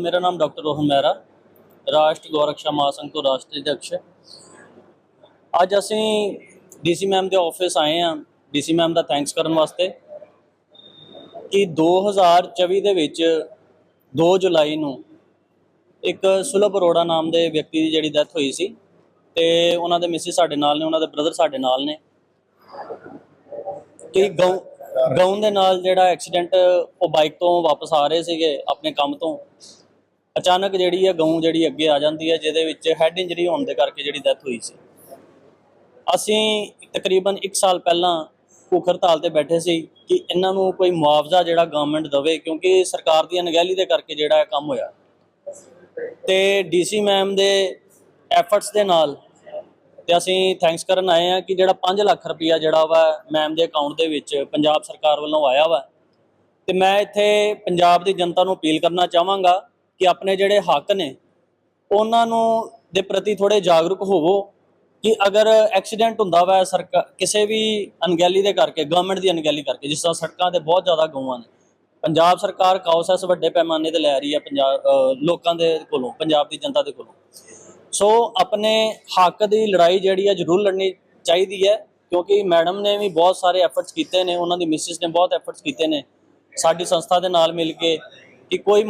ਮੇਰਾ ਨਾਮ ਡਾਕਟਰ ਰੋਹਨ ਮਹਿਰਾ, ਰਾਸ਼ਟਰ ਗੋਰਖਸ਼ਾ ਮਹਾਸੰਘ ਤੋਂ ਰਾਸ਼ਟਰੀ ਅਧਿਕਸ਼। ਅੱਜ ਅਸੀਂ ਡੀਸੀ ਮੈਮ ਦੇ ਆਫਿਸ ਆਏ ਹਾਂ। ਡੀਸੀ ਮੈਮ ਦਾ ਥੈਂਕਸ ਕਰਨ ਵਾਸਤੇ ਕਿ 2024 ਦੇ ਵਿੱਚ 2 ਜੁਲਾਈ ਨੂੰ ਇੱਕ ਸੁਲਭ ਅਰੋੜਾ ਨਾਮ ਦੇ ਵਿਅਕਤੀ ਦੀ ਜਿਹੜੀ ਡੈਥ ਹੋਈ ਸੀ ਤੇ ਉਹਨਾਂ ਦੇ ਮਿਸਿਸ ਸਾਡੇ ਨਾਲ ਨੇ, ਉਹਨਾਂ ਦੇ ਬ੍ਰਦਰ ਸਾਡੇ ਨਾਲ ਨੇ। ਕਿ ਗਊ ਗਊ ਦੇ ਨਾਲ ਜਿਹੜਾ ਐਕਸੀਡੈਂਟ ਉਹ ਬਾਈਕ ਤੋਂ ਵਾਪਸ ਆ ਰਹੇ ਸੀਗੇ ਆਪਣੇ ਕੰਮ ਤੋਂ। ਅਚਾਨਕ ਜਿਹੜੀ ਹੈ ਗਊ ਜਿਹੜੀ ਅੱਗੇ ਆ ਜਾਂਦੀ ਹੈ, ਜਿਹਦੇ ਵਿੱਚ ਹੈਡ ਇੰਜਰੀ ਹੋਣ ਦੇ ਕਰਕੇ ਜਿਹੜੀ ਡੈਥ ਹੋਈ ਸੀ। ਅਸੀਂ ਤਕਰੀਬਨ 1 ਸਾਲ ਪਹਿਲਾਂ ਭੁੱਖ ਹੜਤਾਲ ਤੇ ਬੈਠੇ ਸੀ ਕਿ ਇਹਨਾਂ ਨੂੰ ਕੋਈ ਮੁਆਵਜ਼ਾ ਜਿਹੜਾ ਗਵਰਨਮੈਂਟ ਦੇਵੇ, ਕਿਉਂਕਿ ਸਰਕਾਰ ਦੀ ਅਣਗਹਿਲੀ ਦੇ ਕਰਕੇ ਜਿਹੜਾ ਇਹ ਕੰਮ ਹੋਇਆ। ਤੇ ਡੀਸੀ ਮੈਮ ਦੇ ਐਫਰਟਸ ਦੇ ਨਾਲ ਤੇ ਅਸੀਂ ਥੈਂਕਸ ਕਰਨ ਆਏ ਆ ਕਿ ਜਿਹੜਾ 5 ਲੱਖ ਰੁਪਇਆ ਜਿਹੜਾ ਵਾ ਮੈਮ ਦੇ ਅਕਾਊਂਟ ਦੇ ਵਿੱਚ ਪੰਜਾਬ ਸਰਕਾਰ ਵੱਲੋਂ ਆਇਆ ਵਾ। ਤੇ ਮੈਂ ਇੱਥੇ ਪੰਜਾਬ ਦੀ ਜਨਤਾ ਨੂੰ ਅਪੀਲ ਕਰਨਾ ਚਾਹਾਂਗਾ ਕਿ ਆਪਣੇ ਜਿਹੜੇ ਹੱਕ ਨੇ, ਉਹਨਾਂ ਨੂੰ ਦੇ ਪ੍ਰਤੀ ਥੋੜੇ ਜਾਗਰੂਕ ਹੋਵੋ ਕਿ ਅਗਰ ਐਕਸੀਡੈਂਟ ਹੁੰਦਾ ਵਾ ਸਰਕਾਰ ਕਿਸੇ ਵੀ ਅਣਗਹਿਲੀ ਦੇ ਕਰਕੇ ਗਵਰਨਮੈਂਟ ਦੀ ਅਣਗਹਿਲੀ ਕਰਕੇ, ਜਿਸ ਤਰ੍ਹਾਂ ਸੜਕਾਂ ਤੇ ਬਹੁਤ ਜ਼ਿਆਦਾ ਗਊਆਂ ਨੇ। ਪੰਜਾਬ ਸਰਕਾਰ ਕਾਉਸੈਸ ਵੱਡੇ ਪੈਮਾਨੇ ਤੇ ਲੈ ਰਹੀ ਹੈ ਪੰਜਾਬ ਲੋਕਾਂ ਦੇ ਕੋਲੋਂ, ਪੰਜਾਬ ਦੀ ਜਨਤਾ ਦੇ ਕੋਲੋਂ। ਸੋ ਆਪਣੇ ਹੱਕ ਦੀ ਲੜਾਈ ਜਿਹੜੀ ਹੈ ਜ਼ਰੂਰ ਲੜਨੀ ਚਾਹੀਦੀ ਹੈ, ਕਿਉਂਕਿ ਮੈਡਮ ਨੇ ਵੀ ਬਹੁਤ ਸਾਰੇ ਐਫਰਟਸ ਕੀਤੇ ਨੇ, ਉਹਨਾਂ ਦੀ ਮਿਸਿਸ ਨੇ ਬਹੁਤ ਐਫਰਟਸ ਕੀਤੇ ਨੇ, ਸਾਡੀ ਸੰਸਥਾ ਦੇ ਨਾਲ ਮਿਲ ਕੇ ਕਿ ਕੋਈ